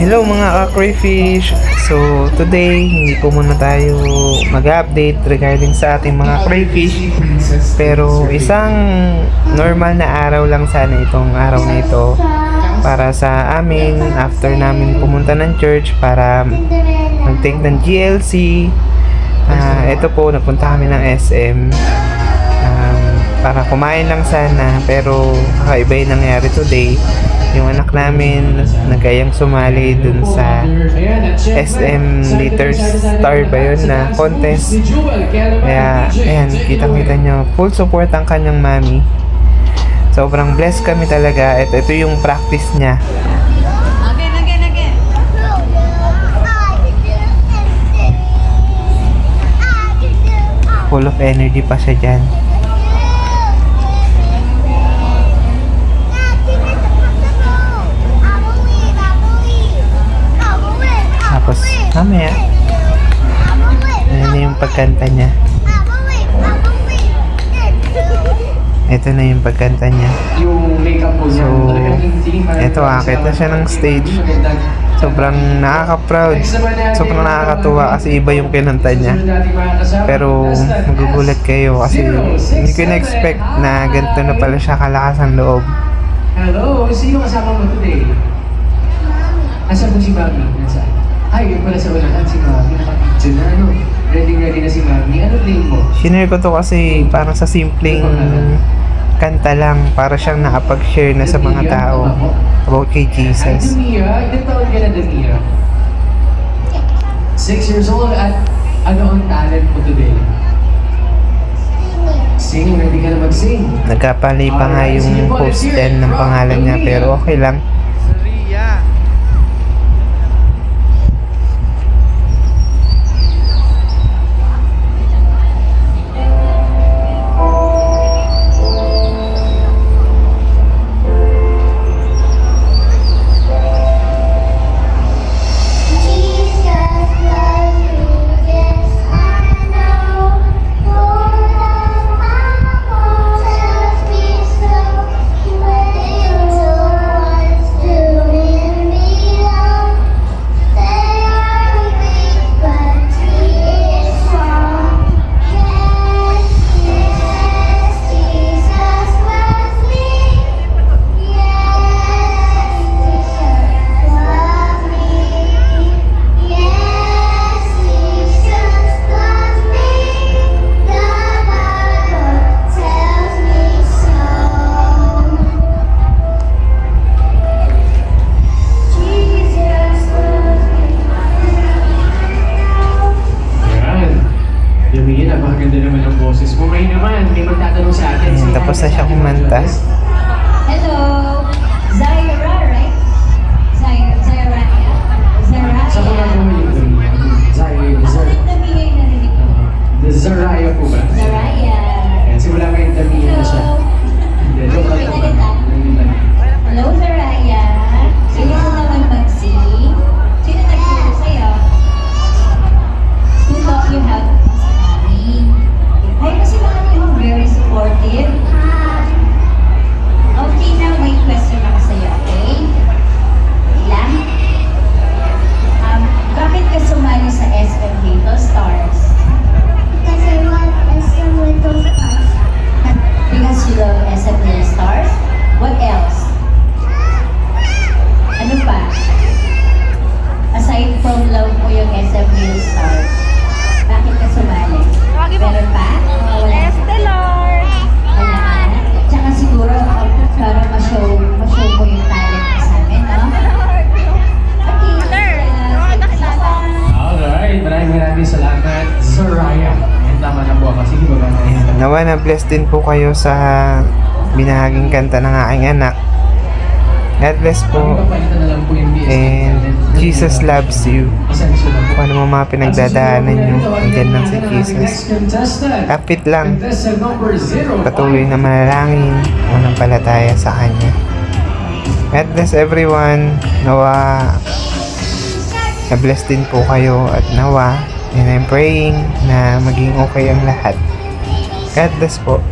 Hello mga ka-crayfish! So today, hindi po muna tayo mag-update regarding sa ating mga crayfish. Pero isang normal na araw lang sana itong araw na ito para sa amin after namin pumunta ng church para mag-take ng GLC. Ah, ito po, nagpunta kami ng SM. Um, para kumain lang sana pero kakaiba yung nangyari today yung anak namin nagayang sumali dun sa SM Liter Star ba yun na contest. Kaya ayan kitang kita nyo full support ang kanyang mami. Sobrang blessed kami talaga. At ito yung practice niya. Full of energy pa siya dyan pagkanta niya ito na yung pagkanta niya. So, eto, akit na siya ng stage. sobrang nakaka-proud sobrang nakakatuwa kasi iba yung kinanta niya pero magugulat kayo kasi hindi ko na-expect na ganito na pala siya kalakas ang loob Hello, sino kasama mo today? Asan po si Mami? Nasaan? Ay, yun pala sa unahan si Mami. Nakapicture na, ano? Ready, ready na si Mami. Ano name mo? Shinare ko to kasi parang sa simpleng kanta lang para siyang nakapag-share na sa mga tao about kay Ay, Jesus. Damia. Ilan taon ka na, Damia? Six years old. At ano ang talent mo today? Sing, ready ka na mag-sing. Nagkapali pa nga yung post 10 ng pangalan niya pero okay lang. Damia, napakaganda naman ang boses mo. Ngayon naman, may magtatanong sa atin. Ayan, tapos na siya kumanta. Hello. Tama na po ako. Sige, baba na. Nawa na blessed din po kayo sa binahaging kanta ng aking anak. God bless po. And Jesus loves you. Kung ano mga pinagdadaanan nyo, andyan lang si Jesus. Kapit lang. Patuloy na manalangin, manampalataya sa Kanya. God bless everyone. Nawa, na-bless din po kayo at nawa, and I'm praying na maging okay ang lahat. God bless po.